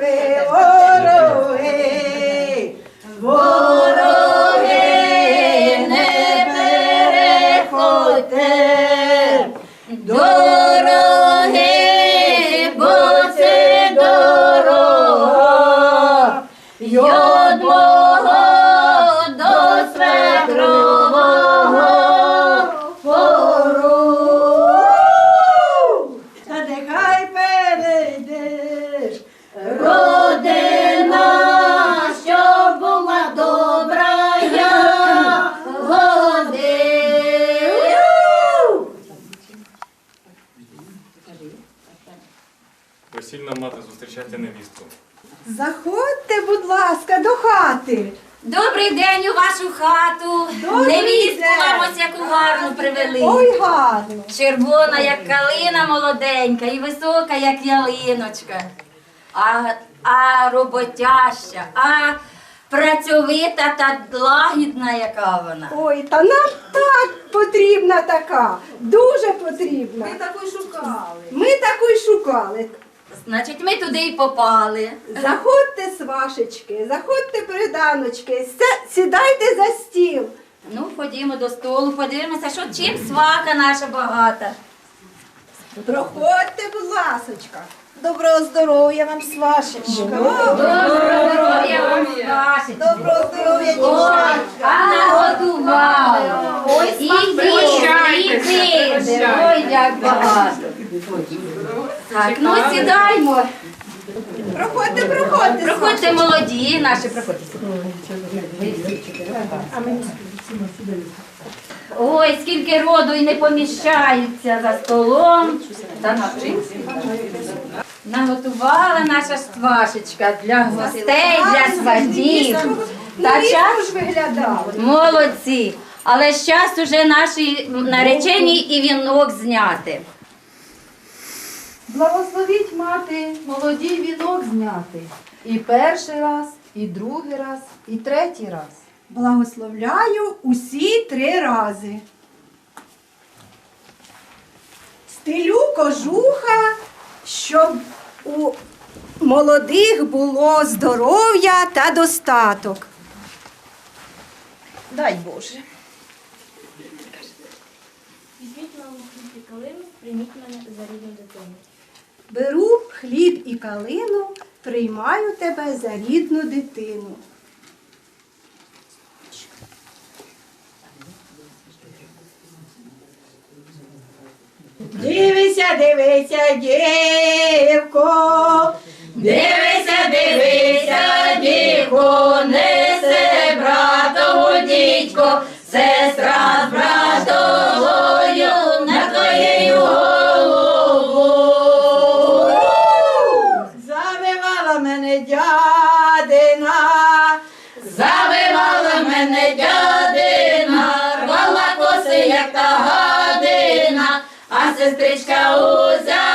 ой Заходьте, будь ласка, до хати. Добрий день у вашу хату. Добрий Невістку день. вам ось яку гарну привели. Ой, гарно. Червона, як калина молоденька, і висока, як ялиночка. А, а роботяща, а працьовита та лагідна, яка вона. Ой, та нам так потрібна така, дуже потрібна. Ми таку шукали. Ми таку й шукали. Значить, ми туди й попали. Заходьте, свашечки, заходьте, приданочки, ся- сідайте за стіл. Ну, ходімо до столу, подивимося, що чим свака наша багата. Проходьте, будь ласочка. Доброго здоров'я вам, свашечка. Доброго здоров'я вам скажуть. Доброго здоров'я, Ой, дівчатка. а нагодували. Ой, іди, іди, ой, як багато. Так, ну сідаймо. Проходьте, проходьте. Проходьте молоді наші, проходьте. Ой, скільки роду і не поміщаються за столом. Та на- Наготувала наша свашечка для гостей, для сватів. Та Ну, час виглядали. Молодці! Але час уже нашій нареченій і вінок зняти. Благословіть мати молодій вінок зняти. І перший раз, і другий раз, і третій раз. Благословляю усі три рази. Стелю кожуха, щоб у молодих було здоров'я та достаток. Дай Боже. Візьміть хліб і калину, прийміть мене за рідну дитину. Беру хліб і калину, приймаю тебе за рідну дитину. Дивися, дивися, дівко, дивися, дивися, дівко, несе братову дідько, сестра з братовою três causas.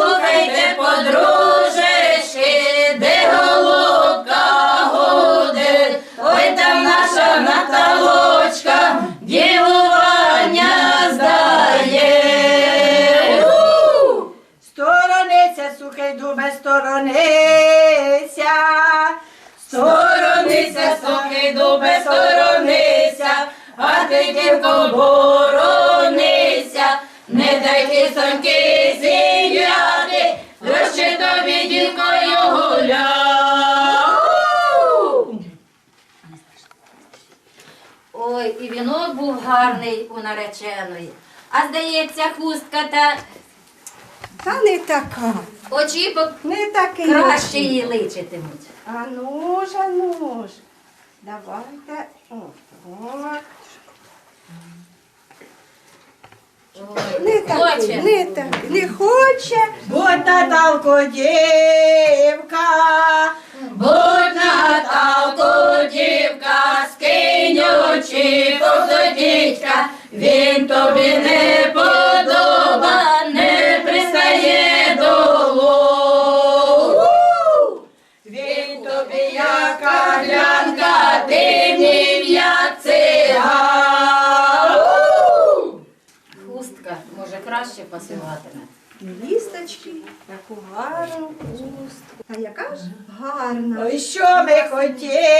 Ой, послухайте, подружечки, де голубка гуде, ой, там наша Наталочка, дівування здає. У! Сторониться, сухий дубе, сторонися. Сторонися, сухий дубе, сторонися, а ти дівко гарний у нареченої. А здається, хустка та Та не така, очіпок не такий. краще її личитимуть. А ну ж, а ну ж. Давайте. О, Не такий, хоче. не такий, не хоче. Бо Наталко дівка, до дідька, він тобі не подоба, не пристає до лов. Він тобі як каглянка, ти нім як циган. Хустка, може, краще пасуватиме. Невісточки, таку гарну хустку. Та яка ж гарна. Ой, що ми хотіли,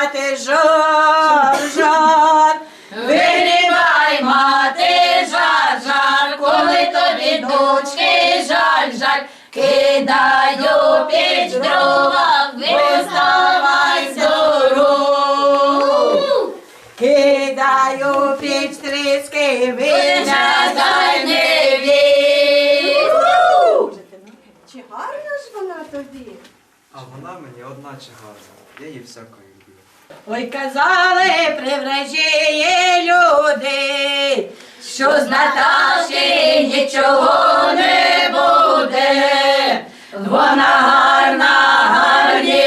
мати жар, жар. Вирібай, мати, жар, жар, коли тобі дочки жаль, жаль, кидаю піч дрова, виставай здоров. Кидаю піч тріски, Виглядай не вір. Чи гарна ж вона тобі? А вона мені одначе гарна. Я її всякою люблю. Ой, казали привражіє люди, Що з Наташі нічого не буде, вона гарна, гарнісінька,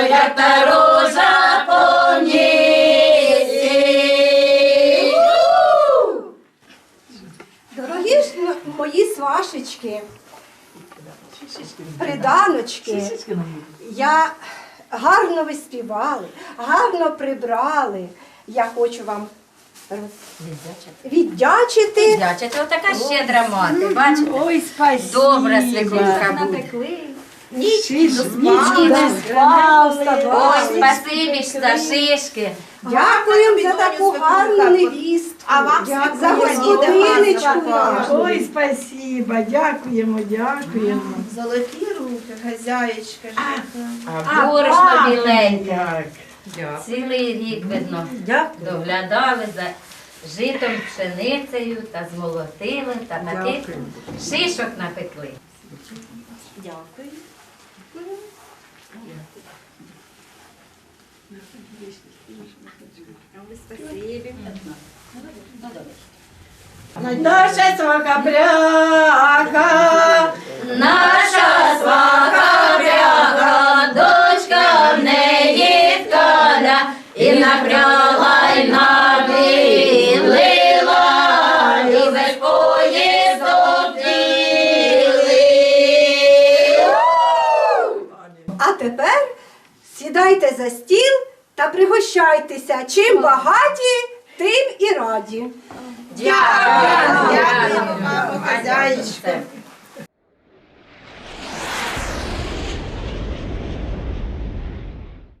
як та рожа повнісінь. Дорогі ж мої свашечки, приданочки, я гарно ви співали, гарно прибрали. Я хочу вам віддячити. Дяча, отака щедра мати, бачите? Ой, спасибо. Добра свекруха буде. Ніч, Ніч не спав, Ой, спасибі ж за шишки. Дякуємо за таку гарну невістку. А вам за дякуємо. Ой, спасибо, дякуємо, дякуємо. Золоті руки, хазяєчка. Борошно біленьке. Цілий рік, видно, доглядали за житом, пшеницею та змолотили, та таких шишок напекли. Дякую. Наша свака пряга, Наша і напрягла, й набілила, і без поїздок. А тепер сідайте за стіл та пригощайтеся. Чим багаті, тим і раді. Дякую. Дякуємо, мамо, хазяєчка.